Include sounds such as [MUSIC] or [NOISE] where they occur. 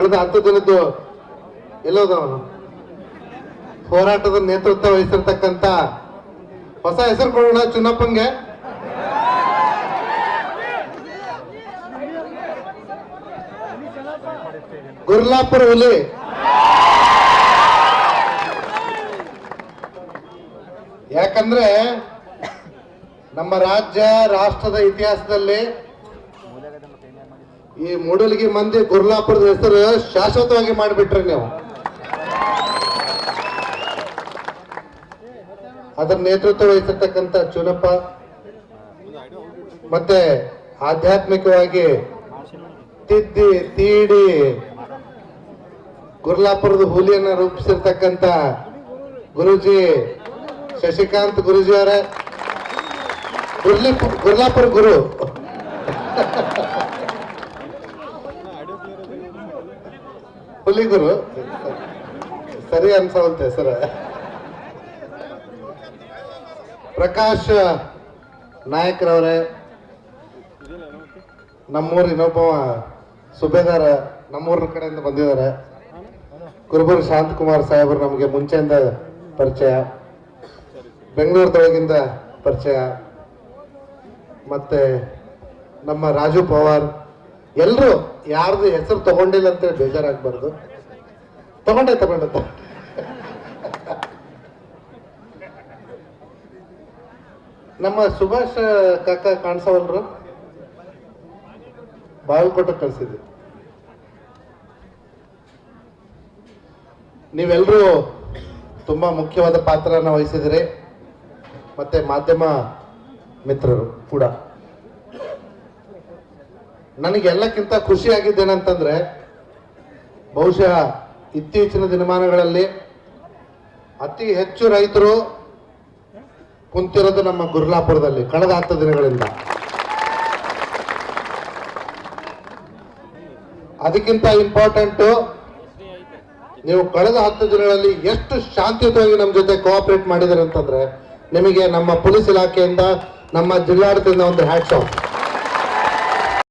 ಕಳೆದ ಹತ್ತು ದಿನದ್ದು ಎಲ್ಲೋದವನು ಹೋರಾಟದ ನೇತೃತ್ವ ವಹಿಸಿರ್ತಕ್ಕಂಥ ಹೊಸ ಹೆಸರು ಕೊಡೋಣ ಚುನ್ನಪ್ಪಂಗೆ. ಗುರ್ಲಾಪುರ ಹುಲಿ. ಯಾಕಂದ್ರೆ ನಮ್ಮ ರಾಜ್ಯ, ರಾಷ್ಟ್ರದ ಇತಿಹಾಸದಲ್ಲಿ ಈ ಮೂಡಲ್ಗಿ ಮಂದಿ ಗುರ್ಲಾಪುರದ ಹೆಸರು ಶಾಶ್ವತವಾಗಿ ಮಾಡಿಬಿಟ್ರಿ ನೀವು. ಅದರ ನೇತೃತ್ವ ವಹಿಸಿರ್ತಕ್ಕಂಥ ಚುನಪ್ಪ, ಮತ್ತೆ ಆಧ್ಯಾತ್ಮಿಕವಾಗಿ ತಿದ್ದಿ, ತೀಡಿ ಗುರ್ಲಾಪುರದ ಹುಲಿಯನ್ನ ರೂಪಿಸಿರ್ತಕ್ಕಂಥ ಗುರುಜಿ ಶಶಿಕಾಂತ್ ಗುರುಜಿ ಅವರೇ ಗುರ್ಲಿ ಗುರ್ಲಾಪುರ ಗುರು. [LAUGHS] ಹುಲಿ ಗುರು ಸರಿ ಅನ್ಸವಂತೆ ಸರ್ ಪ್ರಕಾಶ್ ನಾಯಕ್ರವ್ರೆ, ನಮ್ಮೂರ್ ಇನ್ನೊಬ್ಬ ಸುಬೇದಾರ ನಮ್ಮೂರ ಕಡೆಯಿಂದ ಬಂದಿದ್ದಾರೆ. ಕುರುಬೂರು ಶಾಂತಕುಮಾರ್ ಸಾಹೇಬರು ನಮಗೆ ಮುಂಚೆಯಿಂದ ಪರಿಚಯ. ಬೆಂಗಳೂರದೊಳಗಿಂದ ಪರಿಚಯ. ಮತ್ತೆ ನಮ್ಮ ರಾಜು ಪವಾರ್ ಎಲ್ಲರೂ ಯಾರ್ದು ಹೆಸರು ತಗೊಂಡಿಲ್ಲ ಅಂತೇಳಿ ಬೇಜಾರಾಗಬಾರ್ದು. ತಗೊಂಡೆ ತಗೊಂಡೆ. ನಮ್ಮ ಸುಭಾಷ್ ಕಾಕ ಕಾಣಿಸವಲ್ರು? ಬಾಗಲಕೋಟೆ ಕಳಿಸಿದ್ವಿ ನೀವೆಲ್ಲರೂ ತುಂಬಾ ಮುಖ್ಯವಾದ ಪಾತ್ರನ ವಹಿಸಿದಿರಿ. ಮತ್ತೆ ಮಾಧ್ಯಮ ಮಿತ್ರರು ಕೂಡ. ನನಗೆ ಎಲ್ಲಕ್ಕಿಂತ ಖುಷಿ ಬಹುಶಃ ಇತ್ತೀಚಿನ ದಿನಮಾನಗಳಲ್ಲಿ ಅತಿ ಹೆಚ್ಚು ರೈತರು ಕುಂತಿರೋದು ನಮ್ಮ ಗುರ್ಲಾಪುರದಲ್ಲಿ ಕಳೆದ ಹತ್ತು ದಿನಗಳಿಂದ. ಅದಕ್ಕಿಂತ ಇಂಪಾರ್ಟೆಂಟು, ನೀವು ಕಳೆದ ಹತ್ತು ದಿನಗಳಲ್ಲಿ ಎಷ್ಟು ಶಾಂತಿಯುತವಾಗಿ ನಮ್ಮ ಜೊತೆ ಕೋಆಪರೇಟ್ ಮಾಡಿದ್ದಾರೆ ಅಂತಂದ್ರೆ ನಿಮಗೆ ನಮ್ಮ ಪೊಲೀಸ್ ಇಲಾಖೆಯಿಂದ, ನಮ್ಮ ಜಿಲ್ಲಾಡಳಿತದಿಂದ ಒಂದು ಹ್ಯಾಟ್ಸ್ ಆಫ್.